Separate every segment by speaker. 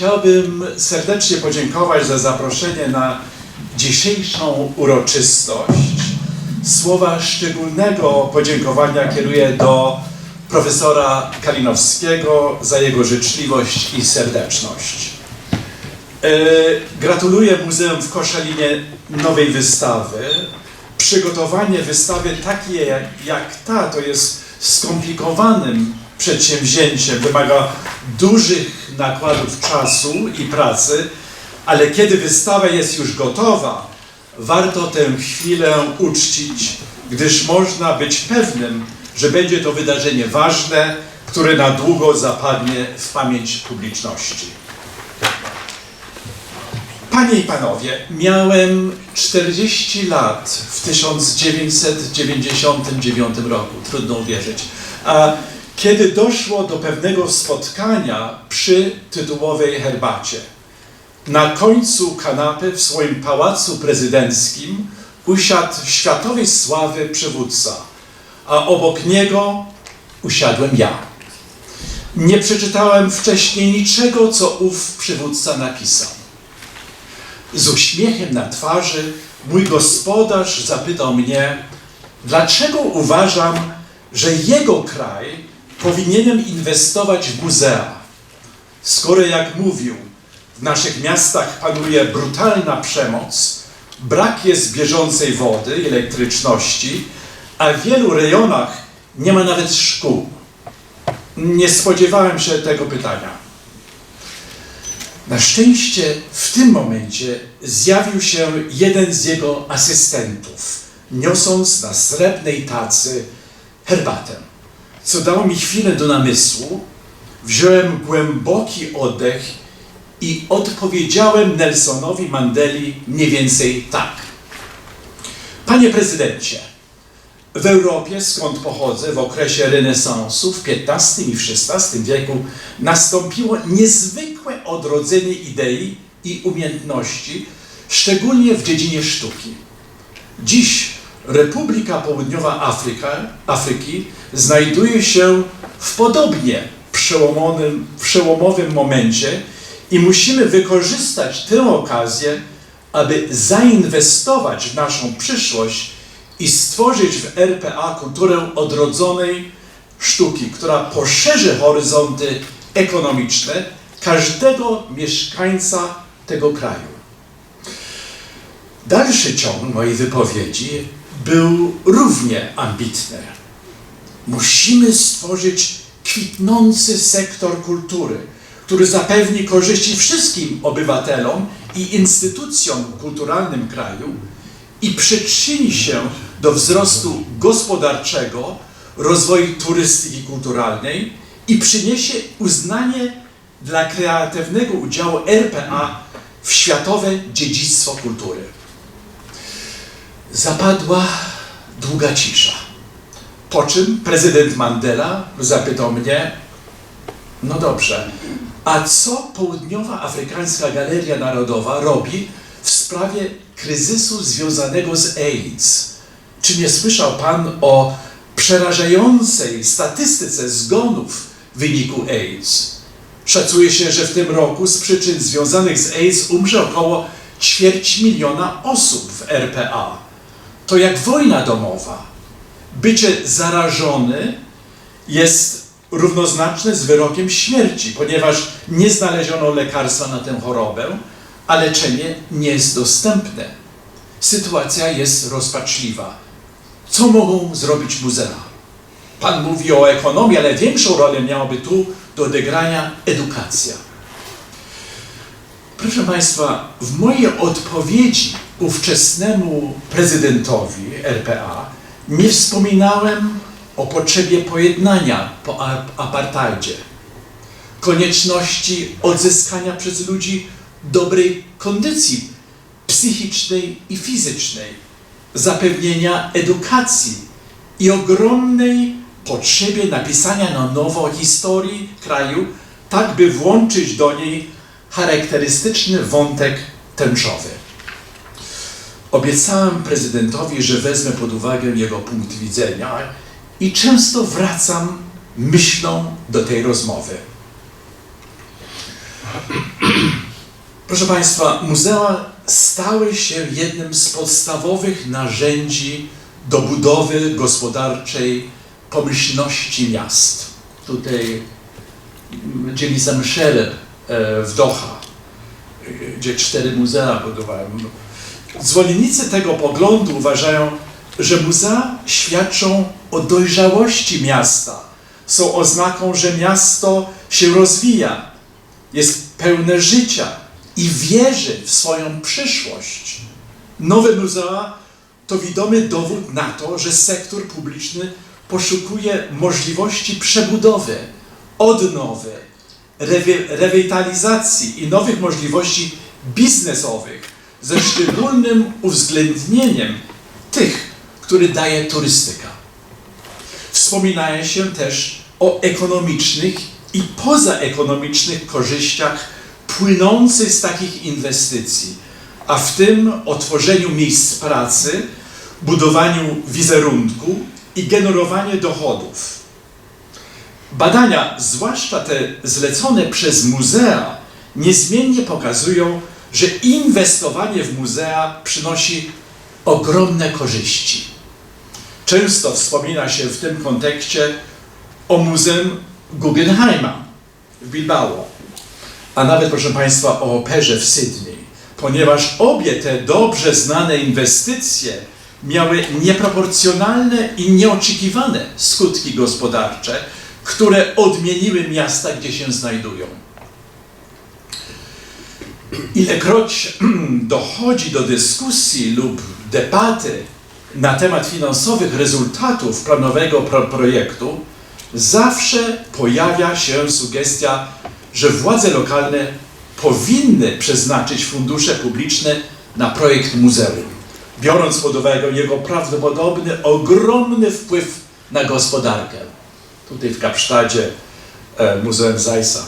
Speaker 1: Chciałbym serdecznie podziękować za zaproszenie na dzisiejszą uroczystość. Słowa szczególnego podziękowania kieruję do profesora Kalinowskiego za jego życzliwość i serdeczność. E, Gratuluję Muzeum w Koszalinie nowej wystawy. Przygotowanie wystawy takiej jak, jak ta to jest skomplikowanym przedsięwzięciem, wymaga dużych nakładów czasu i pracy, ale kiedy wystawa jest już gotowa, warto tę chwilę uczcić, gdyż można być pewnym, że będzie to wydarzenie ważne, które na długo zapadnie w pamięć publiczności. Panie i panowie, miałem 40 lat w 1999 roku, trudno uwierzyć. Kiedy doszło do pewnego spotkania przy tytułowej herbacie, na końcu kanapy w swoim pałacu prezydenckim usiadł światowej sławy przywódca, a obok niego usiadłem ja. Nie przeczytałem wcześniej niczego, co ów przywódca napisał. Z uśmiechem na twarzy mój gospodarz zapytał mnie, dlaczego uważam, że jego kraj powinienem inwestować w muzea. Skoro, jak mówił, w naszych miastach panuje brutalna przemoc, brak jest bieżącej wody elektryczności, a w wielu rejonach nie ma nawet szkół. Nie spodziewałem się tego pytania. Na szczęście w tym momencie zjawił się jeden z jego asystentów, niosąc na srebrnej tacy herbatę, co dało mi chwilę do namysłu. Wziąłem głęboki oddech i odpowiedziałem Nelsonowi Mandeli mniej więcej tak. Panie prezydencie, w Europie, skąd pochodzę, w okresie renesansu w XV i XVI wieku nastąpiło niezwykłe odrodzenie idei i umiejętności, szczególnie w dziedzinie sztuki. Dziś Republika Południowa Afryka, Afryki znajduje się w podobnie przełomowym, przełomowym momencie i musimy wykorzystać tę okazję, aby zainwestować w naszą przyszłość i stworzyć w RPA kulturę odrodzonej sztuki, która poszerzy horyzonty ekonomiczne każdego mieszkańca tego kraju. Dalszy ciąg mojej wypowiedzi był równie ambitny. Musimy stworzyć kwitnący sektor kultury, który zapewni korzyści wszystkim obywatelom i instytucjom kulturalnym kraju i przyczyni się do wzrostu gospodarczego, rozwoju turystyki kulturalnej i przyniesie uznanie dla kreatywnego udziału RPA w światowe dziedzictwo kultury. Zapadła długa cisza. Po czym prezydent Mandela zapytał mnie, no dobrze, a co Południowa Afrykańska Galeria Narodowa robi w sprawie kryzysu związanego z AIDS? Czy nie słyszał Pan o przerażającej statystyce zgonów w wyniku AIDS? Szacuje się, że w tym roku z przyczyn związanych z AIDS umrze około ćwierć miliona osób w RPA. To jak wojna domowa. Bycie zarażony jest równoznaczne z wyrokiem śmierci, ponieważ nie znaleziono lekarstwa na tę chorobę, a leczenie nie jest dostępne. Sytuacja jest rozpaczliwa. Co mogą zrobić muzea? Pan mówi o ekonomii, ale większą rolę miałaby tu do odegrania edukacja. Proszę Państwa, w mojej odpowiedzi ówczesnemu prezydentowi RPA nie wspominałem o potrzebie pojednania po apartheidzie, konieczności odzyskania przez ludzi dobrej kondycji psychicznej i fizycznej, zapewnienia edukacji i ogromnej potrzebie napisania na nowo historii kraju, tak by włączyć do niej charakterystyczny wątek tęczowy. Obiecałem prezydentowi, że wezmę pod uwagę jego punkt widzenia i często wracam myślą do tej rozmowy. Proszę Państwa, muzea stały się jednym z podstawowych narzędzi do budowy gospodarczej pomyślności miast. Tutaj dzielnica Mszeleb e, w Doha, gdzie cztery muzea budowałem. Zwolennicy tego poglądu uważają, że muzea świadczą o dojrzałości miasta. Są oznaką, że miasto się rozwija, jest pełne życia i wierzy w swoją przyszłość. Nowe muzea to widomy dowód na to, że sektor publiczny poszukuje możliwości przebudowy, odnowy, rewi- rewitalizacji i nowych możliwości biznesowych, ze szczególnym uwzględnieniem tych, które daje turystyka. Wspominaje się też o ekonomicznych i pozaekonomicznych korzyściach płynących z takich inwestycji, a w tym o tworzeniu miejsc pracy, budowaniu wizerunku i generowaniu dochodów. Badania, zwłaszcza te zlecone przez muzea, niezmiennie pokazują, że inwestowanie w muzea przynosi ogromne korzyści. Często wspomina się w tym kontekście o Muzeum Guggenheima w Bilbao, a nawet, proszę Państwa, o operze w Sydney, ponieważ obie te dobrze znane inwestycje miały nieproporcjonalne i nieoczekiwane skutki gospodarcze, które odmieniły miasta, gdzie się znajdują. Ilekroć dochodzi do dyskusji lub debaty na temat finansowych rezultatów planowego pro projektu, zawsze pojawia się sugestia, że władze lokalne powinny przeznaczyć fundusze publiczne na projekt muzeum, biorąc pod uwagę jego prawdopodobny, ogromny wpływ na gospodarkę. Tutaj w Kapsztadzie e, Muzeum Zajsa.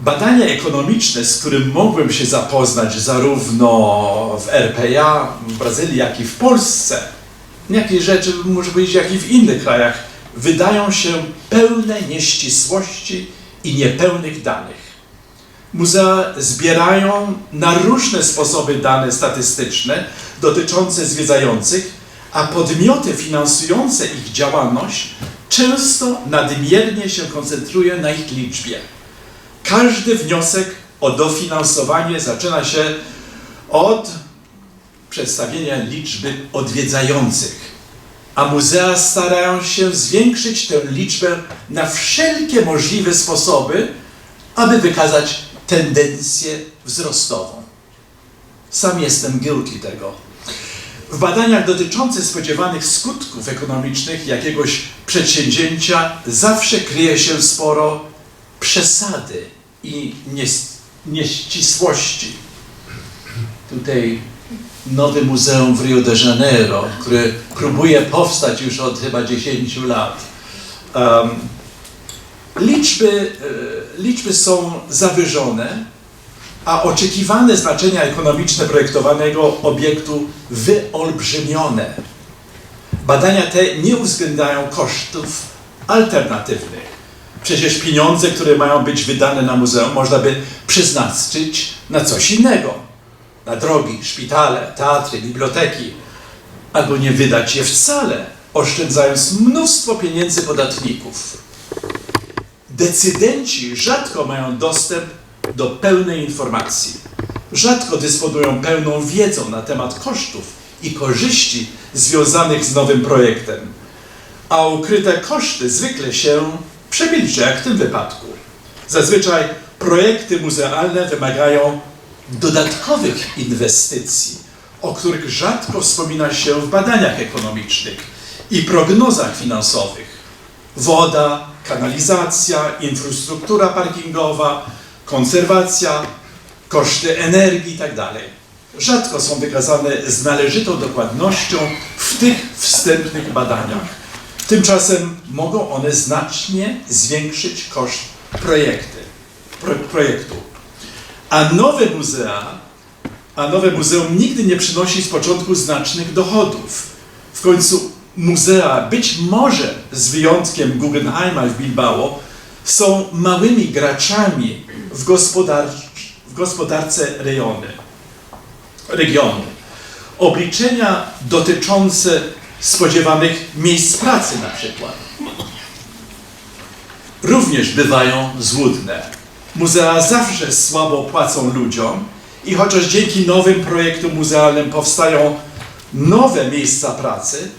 Speaker 1: Badania ekonomiczne, z którym mogłem się zapoznać zarówno w RPA, w Brazylii, jak i w Polsce, jakie rzeczy, może powiedzieć, jak i w innych krajach, wydają się pełne nieścisłości i niepełnych danych. Muzea zbierają na różne sposoby dane statystyczne dotyczące zwiedzających, a podmioty finansujące ich działalność często nadmiernie się koncentruje na ich liczbie. Każdy wniosek o dofinansowanie zaczyna się od przedstawienia liczby odwiedzających, a muzea starają się zwiększyć tę liczbę na wszelkie możliwe sposoby, aby wykazać tendencję wzrostową. Sam jestem guilty tego. W badaniach dotyczących spodziewanych skutków ekonomicznych jakiegoś przedsięwzięcia zawsze kryje się sporo przesady i nieścisłości. Tutaj nowe muzeum w Rio de Janeiro, które próbuje powstać już od chyba 10 lat. Um, liczby, e, liczby są zawyżone, a oczekiwane znaczenia ekonomiczne projektowanego obiektu wyolbrzymione. Badania te nie uwzględniają kosztów alternatywnych. Przecież pieniądze, które mają być wydane na muzeum, można by przeznaczyć na coś innego. Na drogi, szpitale, teatry, biblioteki. Albo nie wydać je wcale, oszczędzając mnóstwo pieniędzy podatników. Decydenci rzadko mają dostęp do pełnej informacji. Rzadko dysponują pełną wiedzą na temat kosztów i korzyści związanych z nowym projektem. A ukryte koszty zwykle się przemilczy, jak w tym wypadku. Zazwyczaj projekty muzealne wymagają dodatkowych inwestycji, o których rzadko wspomina się w badaniach ekonomicznych i prognozach finansowych. Woda, kanalizacja, infrastruktura parkingowa, konserwacja, koszty energii itd. Rzadko są wykazane z należytą dokładnością w tych wstępnych badaniach. Tymczasem mogą one znacznie zwiększyć koszt projekty, pro, projektu. A nowe muzea, a nowe muzeum nigdy nie przynosi z początku znacznych dochodów. W końcu muzea, być może z wyjątkiem Guggenheima w Bilbao, są małymi graczami w, gospodar- w gospodarce rejony, regionu. Obliczenia dotyczące spodziewanych miejsc pracy na przykład również bywają złudne. Muzea zawsze słabo płacą ludziom i chociaż dzięki nowym projektom muzealnym powstają nowe miejsca pracy,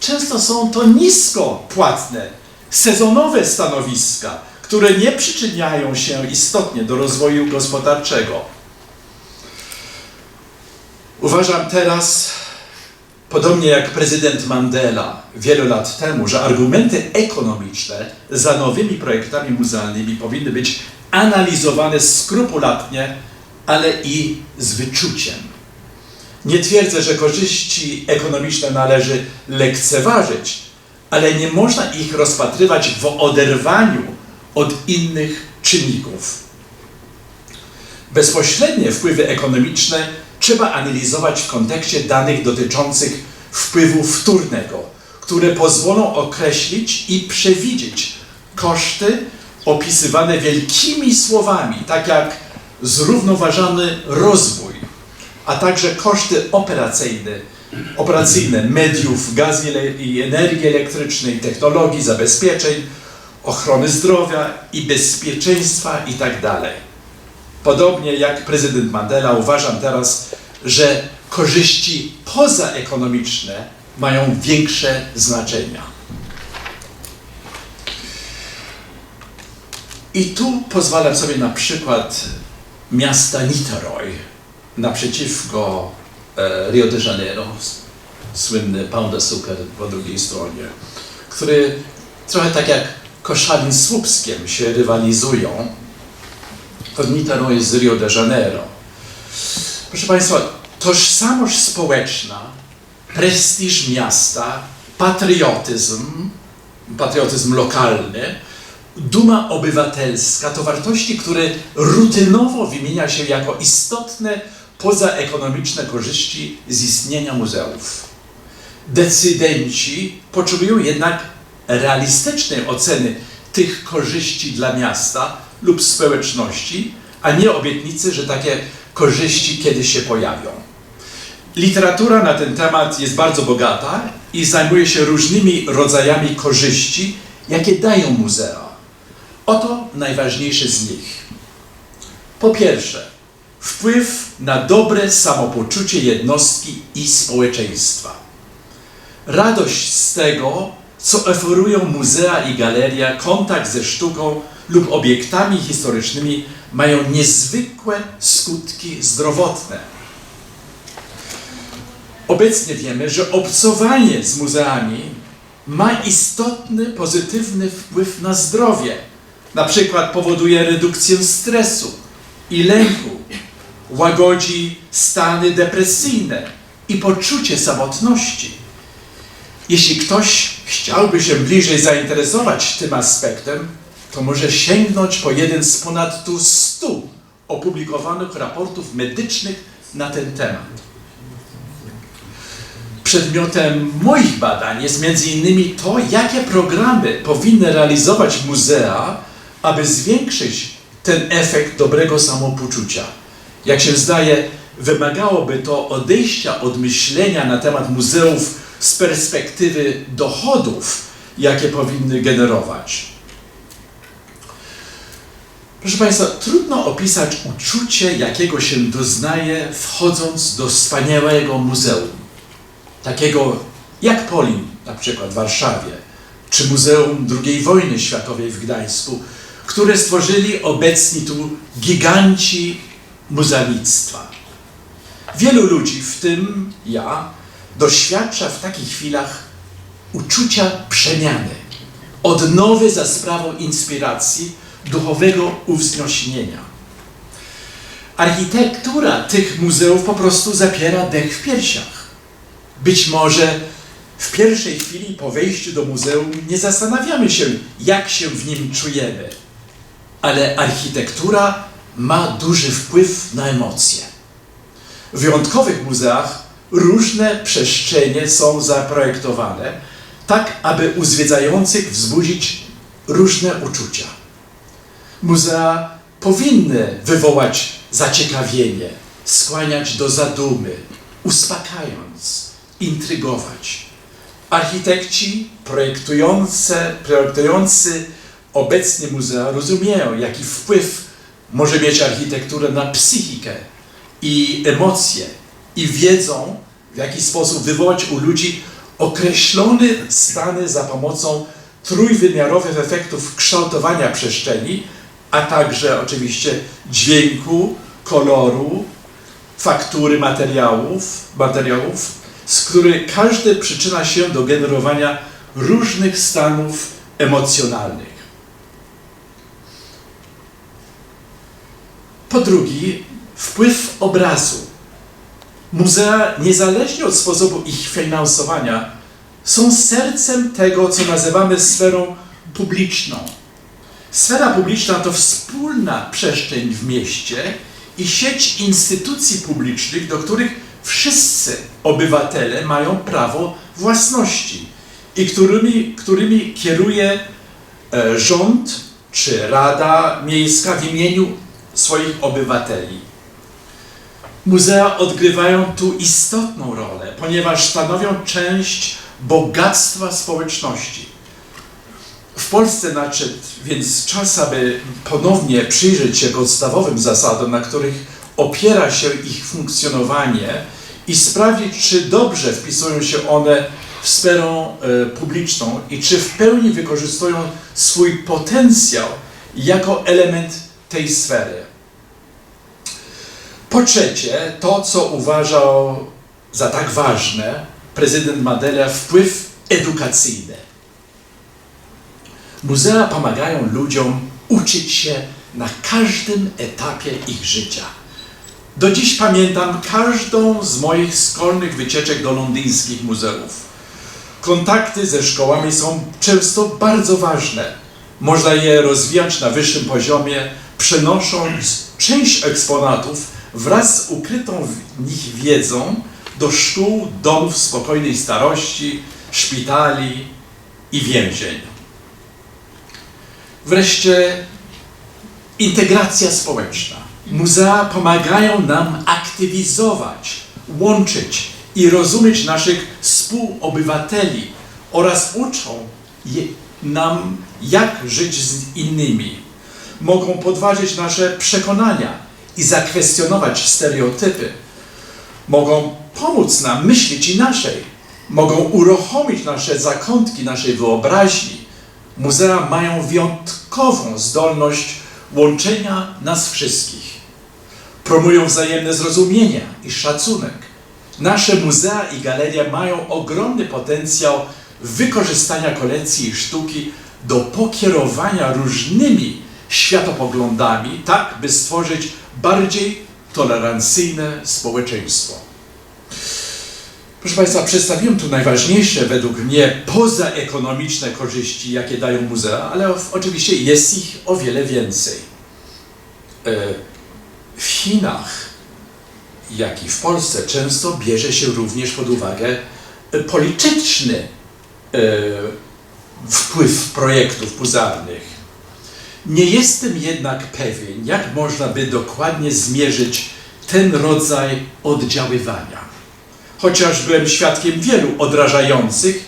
Speaker 1: często są to nisko płatne, sezonowe stanowiska, które nie przyczyniają się istotnie do rozwoju gospodarczego. Uważam teraz, podobnie jak prezydent Mandela wiele lat temu, że argumenty ekonomiczne za nowymi projektami muzealnymi powinny być analizowane skrupulatnie, ale i z wyczuciem. Nie twierdzę, że korzyści ekonomiczne należy lekceważyć, ale nie można ich rozpatrywać w oderwaniu od innych czynników. Bezpośrednie wpływy ekonomiczne trzeba analizować w kontekście danych dotyczących wpływu wtórnego, które pozwolą określić i przewidzieć koszty opisywane wielkimi słowami, tak jak zrównoważony rozwój, a także koszty operacyjne, operacyjne mediów, gazu i energii elektrycznej, technologii, zabezpieczeń, ochrony zdrowia i bezpieczeństwa itd. Podobnie jak prezydent Mandela uważam teraz, że korzyści pozaekonomiczne mają większe znaczenia. I tu pozwalam sobie na przykład miasta Niterój naprzeciwko e, Rio de Janeiro, słynny Pão de Açúcar po drugiej stronie, który trochę tak jak Koszalin z Słupskiem się rywalizują, to Niterój z Rio de Janeiro. Proszę Państwa, tożsamość społeczna, prestiż miasta, patriotyzm, patriotyzm lokalny, duma obywatelska to wartości, które rutynowo wymienia się jako istotne pozaekonomiczne korzyści z istnienia muzeów. Decydenci potrzebują jednak realistycznej oceny tych korzyści dla miasta lub społeczności, a nie obietnicy, że takie korzyści kiedyś się pojawią. Literatura na ten temat jest bardzo bogata i zajmuje się różnymi rodzajami korzyści, jakie dają muzea. Oto najważniejsze z nich. Po pierwsze, wpływ na dobre samopoczucie jednostki i społeczeństwa. Radość z tego, co oferują muzea i galeria, kontakt ze sztuką lub obiektami historycznymi mają niezwykłe skutki zdrowotne. Obecnie wiemy, że obcowanie z muzeami ma istotny, pozytywny wpływ na zdrowie. Na przykład powoduje redukcję stresu i lęku, łagodzi stany depresyjne i poczucie samotności. Jeśli ktoś chciałby się bliżej zainteresować tym aspektem, to może sięgnąć po jeden z ponad 100 opublikowanych raportów medycznych na ten temat. Przedmiotem moich badań jest innymi to, jakie programy powinny realizować muzea, aby zwiększyć ten efekt dobrego samopoczucia. Jak się zdaje, wymagałoby to odejścia od myślenia na temat muzeów z perspektywy dochodów, jakie powinny generować. Proszę Państwa, trudno opisać uczucie, jakiego się doznaje wchodząc do wspaniałego muzeum. Takiego jak Polin, na przykład w Warszawie, czy Muzeum II Wojny Światowej w Gdańsku, które stworzyli obecni tu giganci muzealnictwa. Wielu ludzi, w tym ja, doświadcza w takich chwilach uczucia przemiany, odnowy za sprawą inspiracji, duchowego uwznośnienia. Architektura tych muzeów po prostu zapiera dech w piersiach. Być może w pierwszej chwili po wejściu do muzeum nie zastanawiamy się, jak się w nim czujemy, ale architektura ma duży wpływ na emocje. W wyjątkowych muzeach różne przestrzenie są zaprojektowane tak, aby u zwiedzających wzbudzić różne uczucia. Muzea powinny wywołać zaciekawienie, skłaniać do zadumy, uspokajając, intrygować. Architekci projektujące, projektujący obecnie muzea rozumieją, jaki wpływ może mieć architektura na psychikę i emocje i wiedzą, w jaki sposób wywołać u ludzi określone stany za pomocą trójwymiarowych efektów kształtowania przestrzeni, a także oczywiście dźwięku, koloru, faktury materiałów, materiałów, z których każdy przyczyna się do generowania różnych stanów emocjonalnych. Po drugie, wpływ obrazu. Muzea, niezależnie od sposobu ich finansowania, są sercem tego, co nazywamy sferą publiczną. Sfera publiczna to wspólna przestrzeń w mieście i sieć instytucji publicznych, do których wszyscy obywatele mają prawo własności i którymi, którymi kieruje e, rząd czy Rada Miejska w imieniu swoich obywateli. Muzea odgrywają tu istotną rolę, ponieważ stanowią część bogactwa społeczności. W Polsce nadszedł więc czas, aby ponownie przyjrzeć się podstawowym zasadom, na których opiera się ich funkcjonowanie i sprawdzić, czy dobrze wpisują się one w sferę e, publiczną i czy w pełni wykorzystują swój potencjał jako element tej sfery. Po trzecie, to co uważał za tak ważne prezydent Mandela, wpływ edukacyjny. Muzea pomagają ludziom uczyć się na każdym etapie ich życia. Do dziś pamiętam każdą z moich szkolnych wycieczek do londyńskich muzeów. Kontakty ze szkołami są często bardzo ważne. Można je rozwijać na wyższym poziomie, przenosząc część eksponatów wraz z ukrytą w nich wiedzą do szkół, domów spokojnej starości, szpitali i więzień. Wreszcie integracja społeczna. Muzea pomagają nam aktywizować, łączyć i rozumieć naszych współobywateli oraz uczą je, nam, jak żyć z innymi. Mogą podważyć nasze przekonania i zakwestionować stereotypy. Mogą pomóc nam myśleć inaczej. Mogą uruchomić nasze zakątki naszej wyobraźni. Muzea mają wyjątkową zdolność łączenia nas wszystkich. Promują wzajemne zrozumienie i szacunek. Nasze muzea i galerie mają ogromny potencjał wykorzystania kolekcji i sztuki do pokierowania różnymi światopoglądami, tak by stworzyć bardziej tolerancyjne społeczeństwo. Proszę Państwa, przedstawiłem tu najważniejsze według mnie pozaekonomiczne korzyści, jakie dają muzea, ale oczywiście jest ich o wiele więcej. E, w Chinach, jak i w Polsce, często bierze się również pod uwagę polityczny e, wpływ projektów muzealnych. Nie jestem jednak pewien, jak można by dokładnie zmierzyć ten rodzaj oddziaływania. Chociaż byłem świadkiem wielu odrażających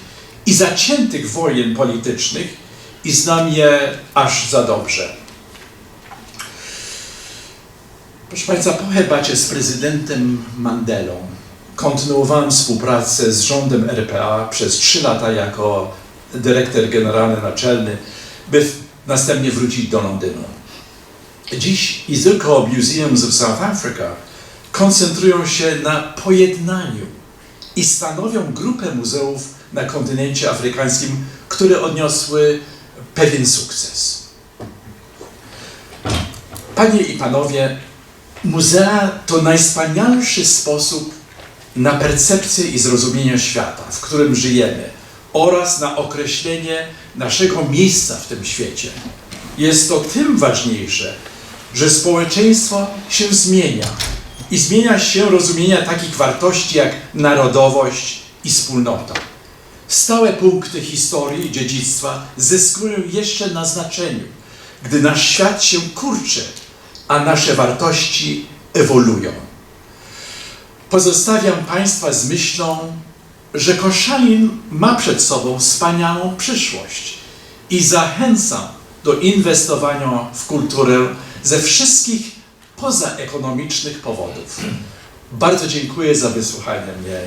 Speaker 1: i zaciętych wojen politycznych i znam je aż za dobrze. Proszę Państwa, po herbacie z prezydentem Mandelą kontynuowałem współpracę z rządem RPA przez trzy lata jako dyrektor generalny naczelny, by następnie wrócić do Londynu. Dziś Izylko Museums of South Africa koncentrują się na pojednaniu i stanowią grupę muzeów na kontynencie afrykańskim, które odniosły pewien sukces. Panie i panowie, muzea to najwspanialszy sposób na percepcję i zrozumienie świata, w którym żyjemy oraz na określenie naszego miejsca w tym świecie. Jest to tym ważniejsze, że społeczeństwo się zmienia i zmienia się rozumienia takich wartości jak narodowość i wspólnota. Stałe punkty historii i dziedzictwa zyskują jeszcze na znaczeniu, gdy nasz świat się kurczy a nasze wartości ewoluują. Pozostawiam Państwa z myślą, że Koszalin ma przed sobą wspaniałą przyszłość i zachęcam do inwestowania w kulturę ze wszystkich pozaekonomicznych powodów. Bardzo dziękuję za wysłuchanie mnie.